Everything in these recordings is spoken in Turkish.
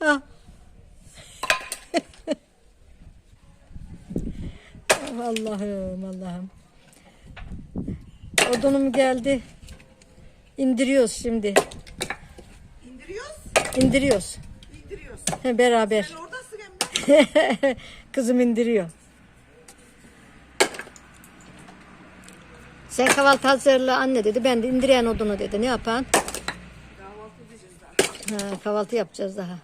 Ah. Allah'ım Allah'ım. Odunum geldi. İndiriyoruz şimdi. İndiriyoruz, İndiriyoruz. indiriyoruz. He, beraber. Sen oradasın hem. Kızım indiriyor. Sen kahvaltı hazırla anne dedi. Ben de indireyen odunu dedi. Ne yapan? Kahvaltı edeceğiz daha. Ha, kahvaltı yapacağız daha.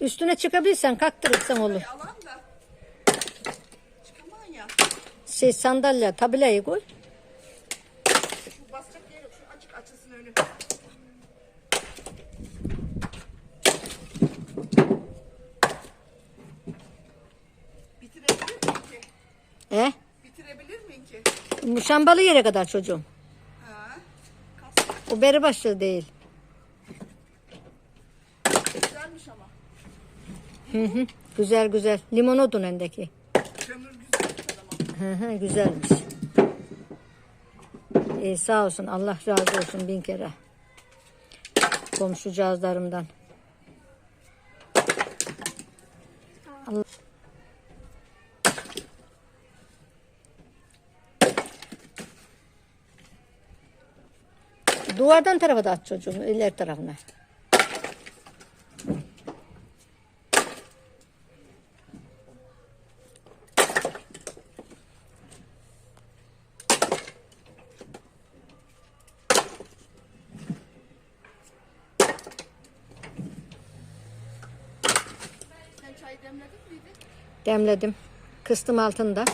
Üstüne çıkabilirsen kaktırırsan olur. Alan da. Çıkaman ya. Şey sandalye, tabelayı koy. Şu basacak yer yok. Şu açık açılsın önü. Bitirebilir miyim ki? E? Bitirebilir miyim ki? Muşambalı yere kadar çocuğum. Ha. Kas O beri başlı değil. güzelmiş ama. Hı hı. Güzel güzel. Limon odun endeki. Hı hı, güzelmiş. İyi sağ olsun. Allah razı olsun bin kere. Komşucağızlarımdan. Allah. Duvardan tarafa da at çocuğum, ileri tarafına. Demledin miydi? Demledim. Kıstım altında.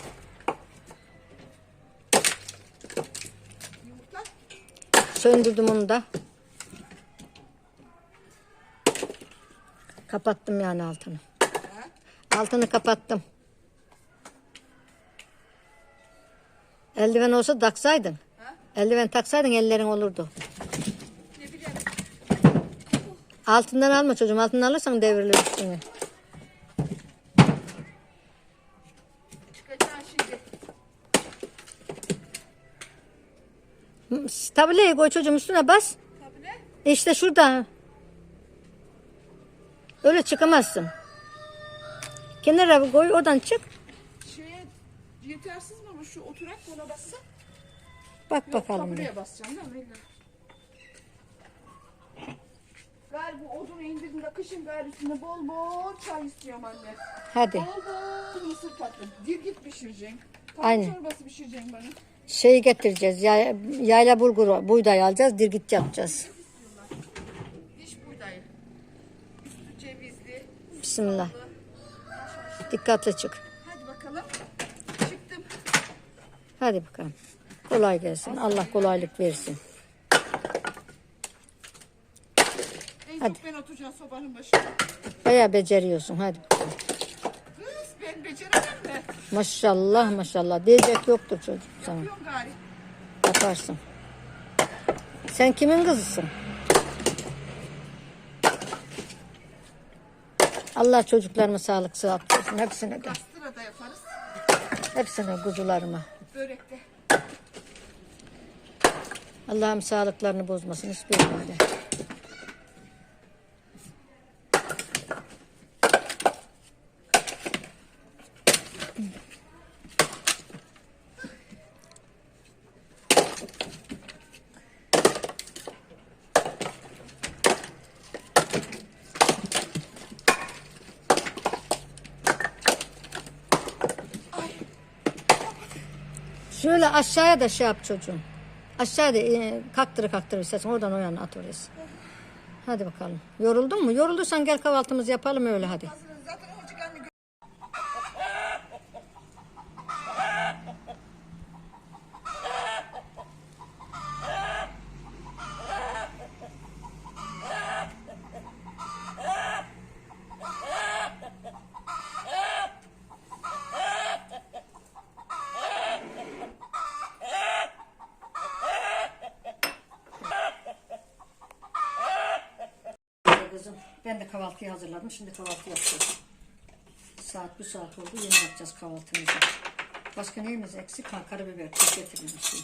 Yumurta. Söndürdüm onu da. Kapattım yani altını. Altını kapattım. Eldiven olsa taksaydın. Eldiven taksaydın ellerin olurdu. Altından alma çocuğum. Altından alırsan devrilir üstüne. Tabelayı koy çocuğum üstüne bas. Tabii ne? İşte şurada. Öyle çıkamazsın. Kenara koy oradan çık. Şeye yetersiz mi bu şu oturak ona bassa? Bak Yok bakalım. bir. buraya basacağım değil mi? İlla. Galiba bu odunu indirdiğinde kışın üstüne bol bol çay istiyorum anne. Hadi. Bol bol mısır tatlı. Dirgit pişireceksin. Tavuk Aynen. çorbası pişireceksin bana. Şeyi getireceğiz. Yay, yayla bulguru, buğday alacağız. Dirgit yapacağız. Diş buğdayı. Üstü cevizli. Bismillah. Dikkatli çık. Hadi bakalım. Çıktım. Hadi bakalım. Kolay gelsin. Allah kolaylık versin. En Hadi. çok ben oturacağım sobanın başına. Bayağı beceriyorsun. Hadi bakalım. Kız ben beceremem mi? Maşallah maşallah. Diyecek yoktur çocuk sana. Yapıyorum gari. Yaparsın. Sen kimin kızısın? Allah çocuklarıma sağlık sıhhat versin. Hepsine de. Kastıra da yaparız. Hepsine kuzularıma. Börekte. Allah'ım sağlıklarını bozmasın hiçbirinde. Şöyle aşağıya da şey yap çocuğum. Aşağıda e, kaktırı kaktırı istersen oradan o yana at orası. Hadi bakalım. Yoruldun mu? Yorulduysan gel kahvaltımızı yapalım öyle hadi. Zaten olacak anne. Kızım ben de kahvaltıyı hazırladım. Şimdi kahvaltı yapacağız. Saat bu saat oldu. Yeni yapacağız kahvaltımızı. Başka neyimiz eksik? Ha, karabiber. Tuz getirmiştim.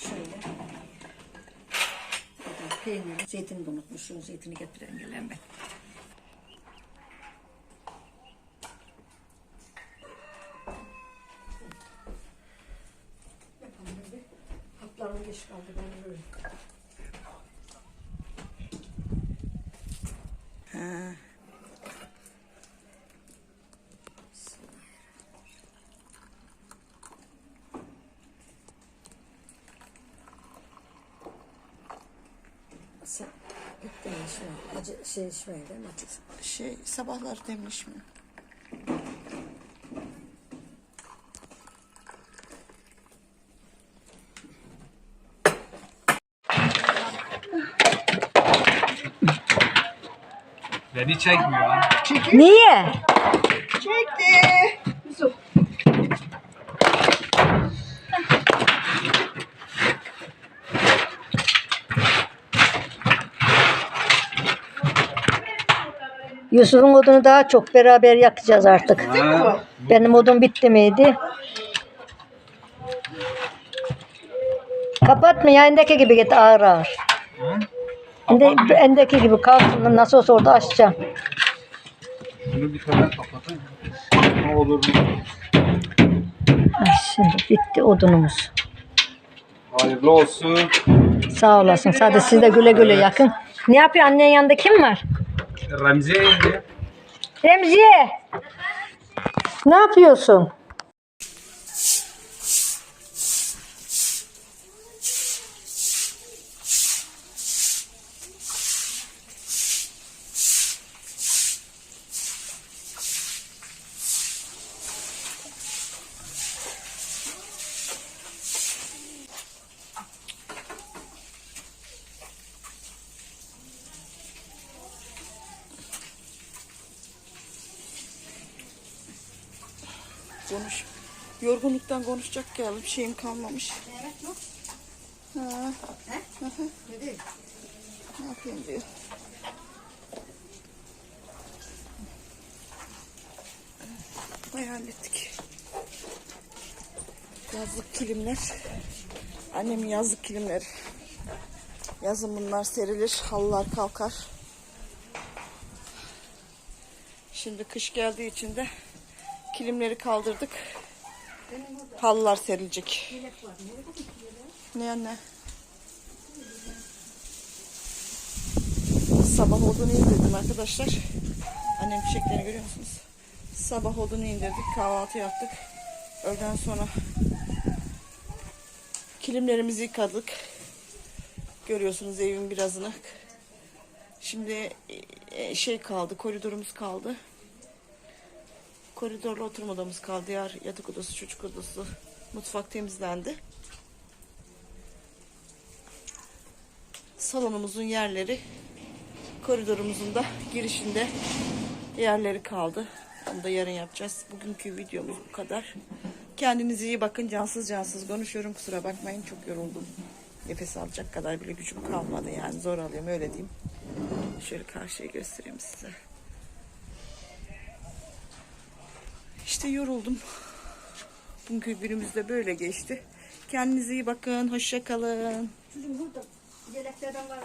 Şöyle. peynir. Zeytini de unutmuşum. Zeytini getiren gelen ben. Haplarım geç kaldı. Ben böyle. Sen an? Acı şey şöyle değil mi? Acı. Şey sabahlar demiş mi? Beni çekmiyor. Niye? Çekti. Yusuf'un odunu daha çok beraber yakacağız artık. Ha, Benim odun bitti miydi? Kapatma yayındaki gibi git ağır ağır. Ende- Endeki gibi kalsın nasıl olsa orada açacağım. bunu bir tane kapatın. Ne olur? Ha, Şimdi bitti odunumuz. Hayırlı olsun. Sağ olasın. Hadi siz de güle güle yakın. Ne yapıyor annen yanında kim var? Remzi yenge. Remziye. Ne yapıyorsun? Konuş. Yorgunluktan konuşacak geldi. Bir şeyim kalmamış. Ha. Ne yapayım diyor. Ay hallettik. Yazlık kilimler. Annemin yazlık kilimleri. Yazın bunlar serilir, halılar kalkar. Şimdi kış geldiği için de kilimleri kaldırdık. Halılar serilecek. Ne anne? Sabah odunu indirdim arkadaşlar. Annem fişeklerini görüyor musunuz? Sabah odunu indirdik, kahvaltı yaptık. Öğleden sonra kilimlerimizi yıkadık. Görüyorsunuz evin birazını. Şimdi e, şey kaldı, koridorumuz kaldı. Koridorla oturma odamız kaldı. Diğer yatak odası, çocuk odası, mutfak temizlendi. Salonumuzun yerleri, koridorumuzun da girişinde yerleri kaldı. Onu da yarın yapacağız. Bugünkü videomuz bu kadar. Kendinize iyi bakın. Cansız cansız konuşuyorum. Kusura bakmayın. Çok yoruldum. Nefes alacak kadar bile gücüm kalmadı. Yani zor alıyorum öyle diyeyim. Şöyle karşıya göstereyim size. İşte yoruldum. Bugünkü günümüz de böyle geçti. Kendinize iyi bakın. Hoşça kalın. Burada yeleklerden var.